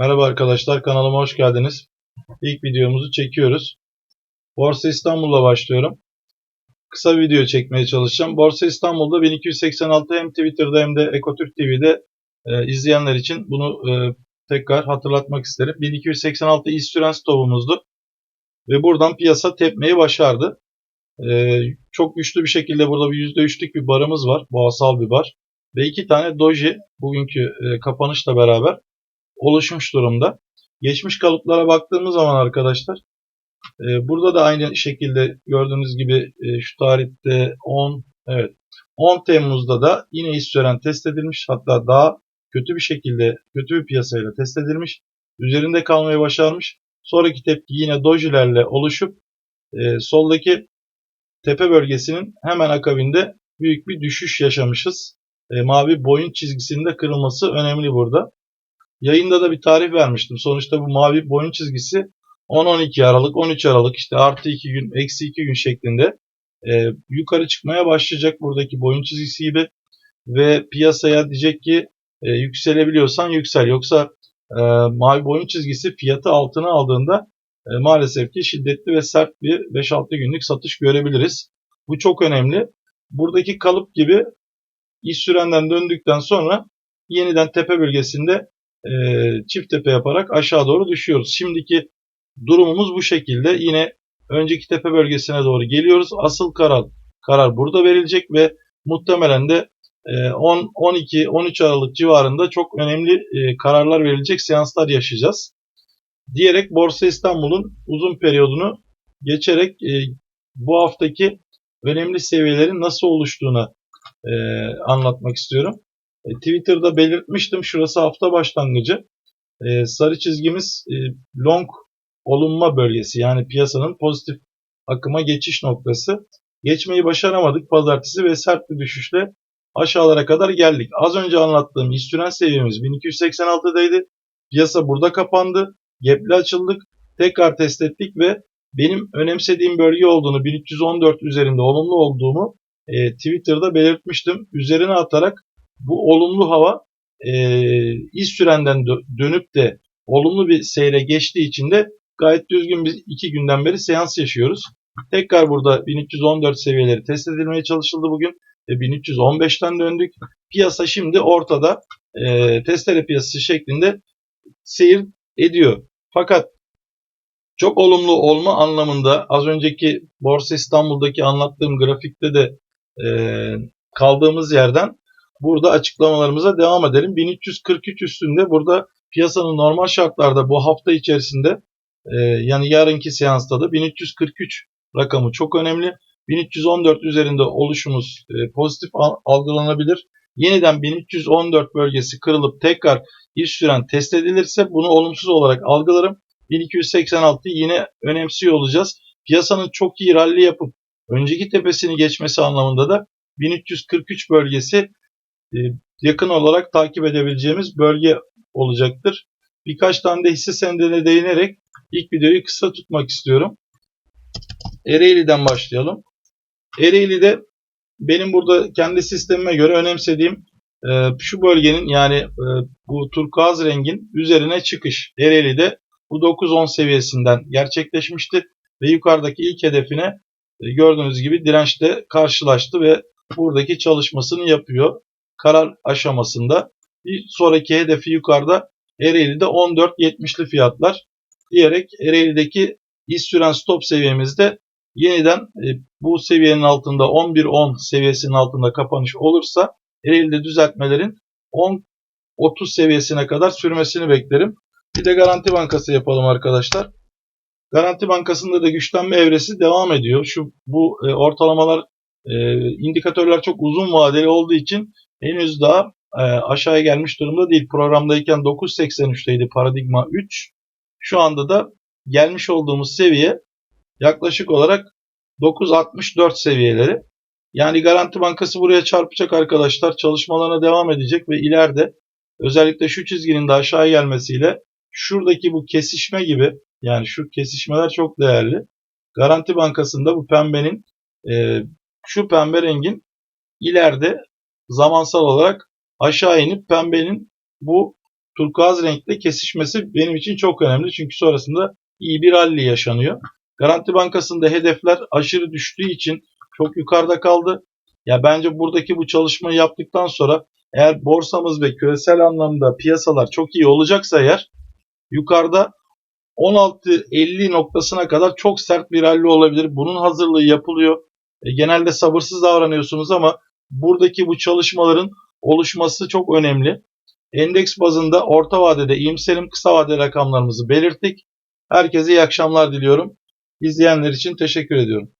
Merhaba arkadaşlar kanalıma hoş geldiniz. İlk videomuzu çekiyoruz. Borsa İstanbul'la başlıyorum. Kısa video çekmeye çalışacağım. Borsa İstanbul'da 1286 hem Twitter'da hem de Ekotürk TV'de e, izleyenler için bunu e, tekrar hatırlatmak isterim. 1286 iş süren stopumuzdu. Ve buradan piyasa tepmeyi başardı. E, çok güçlü bir şekilde burada bir %3'lük bir barımız var. Boğasal bir bar. Ve iki tane doji bugünkü e, kapanışla beraber oluşmuş durumda. Geçmiş kalıplara baktığımız zaman arkadaşlar e, burada da aynı şekilde gördüğünüz gibi e, şu tarihte 10 evet 10 Temmuz'da da yine işveren test edilmiş. Hatta daha kötü bir şekilde kötü bir piyasayla test edilmiş. Üzerinde kalmayı başarmış. Sonraki tepki yine dojilerle oluşup e, soldaki tepe bölgesinin hemen akabinde büyük bir düşüş yaşamışız. E, mavi boyun çizgisinin de kırılması önemli burada. Yayında da bir tarih vermiştim. Sonuçta bu mavi boyun çizgisi 10-12 Aralık, 13 Aralık işte artı 2 gün, eksi 2 gün şeklinde e, yukarı çıkmaya başlayacak buradaki boyun çizgisi gibi ve piyasaya diyecek ki e, yükselebiliyorsan yüksel. Yoksa e, mavi boyun çizgisi fiyatı altına aldığında e, maalesef ki şiddetli ve sert bir 5-6 günlük satış görebiliriz. Bu çok önemli. Buradaki kalıp gibi iş sürenden döndükten sonra yeniden tepe bölgesinde e, çift tepe yaparak aşağı doğru düşüyoruz. Şimdiki durumumuz bu şekilde. Yine önceki tepe bölgesine doğru geliyoruz. Asıl karar karar burada verilecek ve muhtemelen de 10 12 13 Aralık civarında çok önemli e, kararlar verilecek seanslar yaşayacağız. Diyerek Borsa İstanbul'un uzun periyodunu geçerek e, bu haftaki önemli seviyelerin nasıl oluştuğunu e, anlatmak istiyorum. E, Twitter'da belirtmiştim. Şurası hafta başlangıcı. E, sarı çizgimiz e, long olunma bölgesi. Yani piyasanın pozitif akıma geçiş noktası. Geçmeyi başaramadık pazartesi ve sert bir düşüşle aşağılara kadar geldik. Az önce anlattığım istüren seviyemiz 1286'daydı. Piyasa burada kapandı. Gepli açıldık. Tekrar test ettik ve benim önemsediğim bölge olduğunu 1314 üzerinde olumlu olduğumu e, Twitter'da belirtmiştim. Üzerine atarak bu olumlu hava e, iz sürenden dönüp de olumlu bir seyre geçtiği için de gayet düzgün bir iki günden beri seans yaşıyoruz. Tekrar burada 1314 seviyeleri test edilmeye çalışıldı bugün. ve 1315'ten döndük. Piyasa şimdi ortada e, testere piyasası şeklinde seyir ediyor. Fakat çok olumlu olma anlamında az önceki Borsa İstanbul'daki anlattığım grafikte de e, kaldığımız yerden burada açıklamalarımıza devam edelim. 1343 üstünde burada piyasanın normal şartlarda bu hafta içerisinde e, yani yarınki seansta da 1343 rakamı çok önemli. 1314 üzerinde oluşumuz e, pozitif algılanabilir. Yeniden 1314 bölgesi kırılıp tekrar iş süren test edilirse bunu olumsuz olarak algılarım. 1286 yine önemsiyor olacağız. Piyasanın çok iyi rally yapıp önceki tepesini geçmesi anlamında da 1343 bölgesi yakın olarak takip edebileceğimiz bölge olacaktır. Birkaç tane de hisse senedine değinerek ilk videoyu kısa tutmak istiyorum. Ereğli'den başlayalım. Ereğli'de benim burada kendi sistemime göre önemsediğim e, şu bölgenin yani e, bu turkuaz rengin üzerine çıkış. Ereğli'de bu 9-10 seviyesinden gerçekleşmişti ve yukarıdaki ilk hedefine gördüğünüz gibi dirençle karşılaştı ve buradaki çalışmasını yapıyor karar aşamasında. Bir sonraki hedefi yukarıda Ereğli'de 14.70'li fiyatlar diyerek Ereğli'deki iş süren stop seviyemizde yeniden e, bu seviyenin altında 11.10 seviyesinin altında kapanış olursa Ereğli'de düzeltmelerin 10 30 seviyesine kadar sürmesini beklerim. Bir de Garanti Bankası yapalım arkadaşlar. Garanti Bankası'nda da güçlenme evresi devam ediyor. Şu bu e, ortalamalar e, indikatörler çok uzun vadeli olduğu için henüz daha e, aşağıya gelmiş durumda değil. Programdayken 9.83'teydi paradigma 3. Şu anda da gelmiş olduğumuz seviye yaklaşık olarak 9.64 seviyeleri. Yani Garanti Bankası buraya çarpacak arkadaşlar. Çalışmalarına devam edecek ve ileride özellikle şu çizginin de aşağıya gelmesiyle şuradaki bu kesişme gibi yani şu kesişmeler çok değerli. Garanti Bankası'nda bu pembenin e, şu pembe rengin ileride zamansal olarak aşağı inip pembenin bu turkuaz renkte kesişmesi benim için çok önemli. Çünkü sonrasında iyi bir rally yaşanıyor. Garanti Bankası'nda hedefler aşırı düştüğü için çok yukarıda kaldı. Ya bence buradaki bu çalışmayı yaptıktan sonra eğer borsamız ve küresel anlamda piyasalar çok iyi olacaksa eğer yukarıda 16.50 noktasına kadar çok sert bir rally olabilir. Bunun hazırlığı yapılıyor. E, genelde sabırsız davranıyorsunuz ama buradaki bu çalışmaların oluşması çok önemli. Endeks bazında orta vadede iyimserim kısa vade rakamlarımızı belirttik. Herkese iyi akşamlar diliyorum. İzleyenler için teşekkür ediyorum.